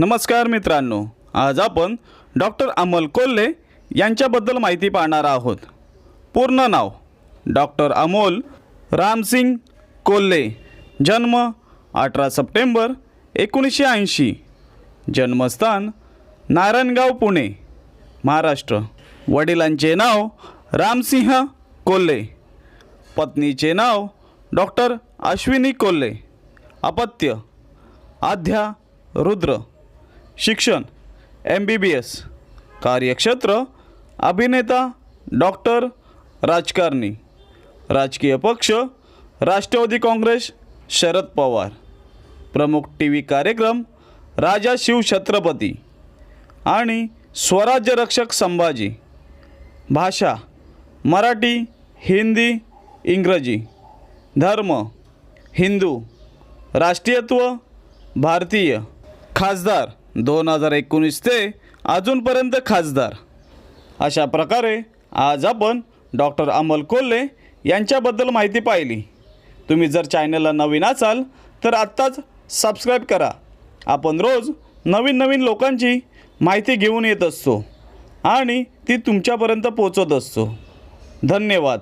नमस्कार मित्रांनो आज आपण डॉक्टर अमोल कोल्हे यांच्याबद्दल माहिती पाहणार आहोत. पूर्ण नाव डॉक्टर अमोल रामसिंग कोल्हे. जन्म अठरा सप्टेंबर एकोणीसशे ऐंशी. जन्मस्थान नारायणगाव पुणे महाराष्ट्र. वडिलांचे नाव रामसिंह कोल्हे. पत्नीचे नाव डॉक्टर अश्विनी कोल्हे. अपत्य आध्या रुद्र. शिक्षण एम बी बी एस कार्यक्षेत्र अभिनेता डॉक्टर राजकारणी राजकीय पक्ष राष्ट्रवादी काँग्रेस शरद पवार. प्रमुख टी व्ही कार्यक्रम राजा शिवछत्रपती आणि स्वराज्य रक्षक संभाजी. भाषा मराठी हिंदी इंग्रजी. धर्म हिंदू. राष्ट्रीयत्व भारतीय. खासदार दोन हजार एकोणीस ते अजूनपर्यंत खासदार. अशा प्रकारे आज आपण डॉक्टर अमोल कोल्हे यांच्याबद्दल माहिती पाहिली. तुम्ही जर चॅनलला नवीन असाल तर आत्ताच सबस्क्राईब करा. आपण रोज नवीन नवीन लोकांची माहिती घेऊन येत असतो आणि ती तुमच्यापर्यंत पोचवत असतो. धन्यवाद.